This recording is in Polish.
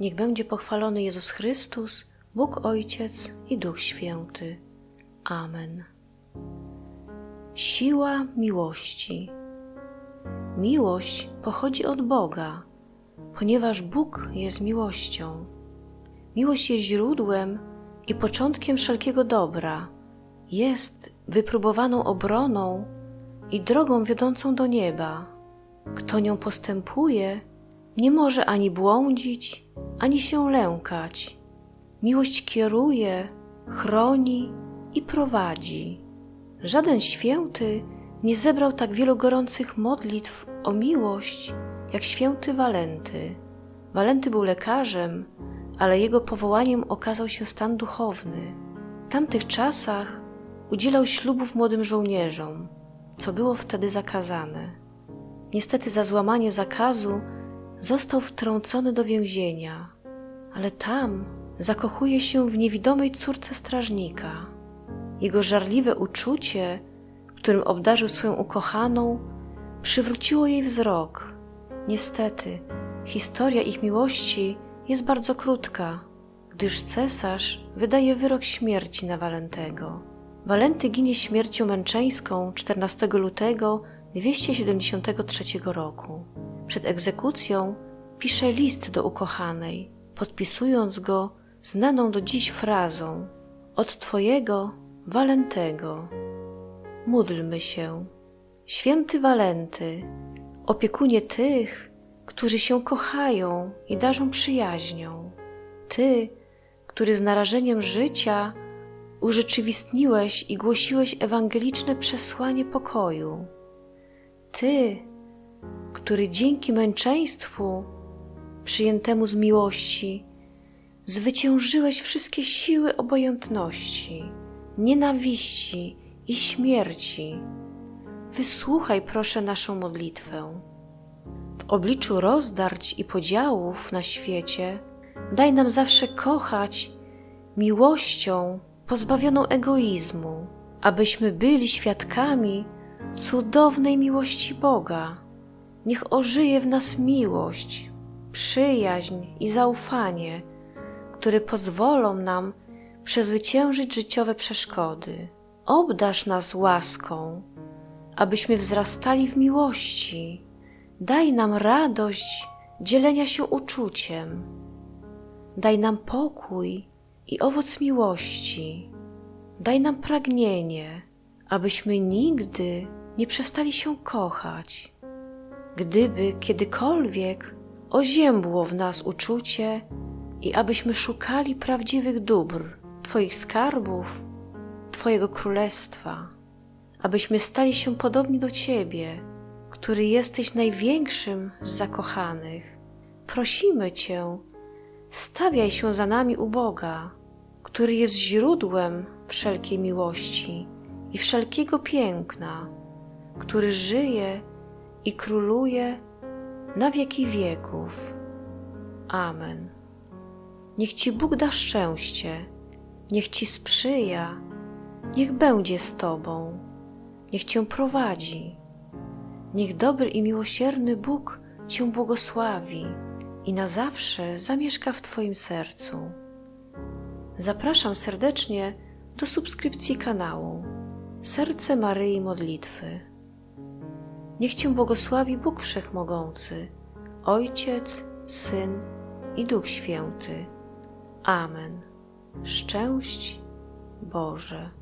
Niech będzie pochwalony Jezus Chrystus, Bóg Ojciec i Duch Święty. Amen. Siła miłości. Miłość pochodzi od Boga, ponieważ Bóg jest miłością. Miłość jest źródłem i początkiem wszelkiego dobra. Jest wypróbowaną obroną i drogą wiodącą do nieba. Kto nią postępuje, nie może ani błądzić, ani się lękać. Miłość kieruje, chroni i prowadzi. Żaden święty nie zebrał tak wielu gorących modlitw o miłość jak święty Walenty. Walenty był lekarzem, ale jego powołaniem okazał się stan duchowny. W tamtych czasach udzielał ślubów młodym żołnierzom, co było wtedy zakazane. Niestety za złamanie zakazu został wtrącony do więzienia, ale tam zakochuje się w niewidomej córce strażnika. Jego żarliwe uczucie, którym obdarzył swoją ukochaną, przywróciło jej wzrok. Niestety, historia ich miłości jest bardzo krótka, gdyż cesarz wydaje wyrok śmierci na Walentego. Walenty ginie śmiercią męczeńską 14 lutego 273 roku. Przed egzekucją pisze list do ukochanej, podpisując go znaną do dziś frazą od Twojego Walentego. Módlmy się. Święty Walenty, opiekunie tych, którzy się kochają i darzą przyjaźnią. Ty, który z narażeniem życia urzeczywistniłeś i głosiłeś ewangeliczne przesłanie pokoju. Ty, który dzięki męczeństwu przyjętemu z miłości zwyciężyłeś wszystkie siły obojętności, nienawiści i śmierci. Wysłuchaj proszę naszą modlitwę. W obliczu rozdarć i podziałów na świecie daj nam zawsze kochać miłością pozbawioną egoizmu, abyśmy byli świadkami cudownej miłości Boga. Niech ożyje w nas miłość, przyjaźń i zaufanie, które pozwolą nam przezwyciężyć życiowe przeszkody. Obdasz nas łaską, abyśmy wzrastali w miłości. Daj nam radość dzielenia się uczuciem. Daj nam pokój i owoc miłości. Daj nam pragnienie, abyśmy nigdy nie przestali się kochać. Gdyby kiedykolwiek oziębło w nas uczucie i abyśmy szukali prawdziwych dóbr, Twoich skarbów, Twojego królestwa, abyśmy stali się podobni do Ciebie, który jesteś największym z zakochanych. Prosimy Cię, stawiaj się za nami u Boga, który jest źródłem wszelkiej miłości i wszelkiego piękna, który żyje i króluje na wieki wieków. Amen. Niech Ci Bóg da szczęście, niech Ci sprzyja, niech będzie z Tobą, niech Cię prowadzi. Niech dobry i miłosierny Bóg Cię błogosławi i na zawsze zamieszka w Twoim sercu. Zapraszam serdecznie do subskrypcji kanału Serce Maryi Modlitwy. Niech Cię błogosławi Bóg Wszechmogący, Ojciec, Syn i Duch Święty. Amen. Szczęść Boże.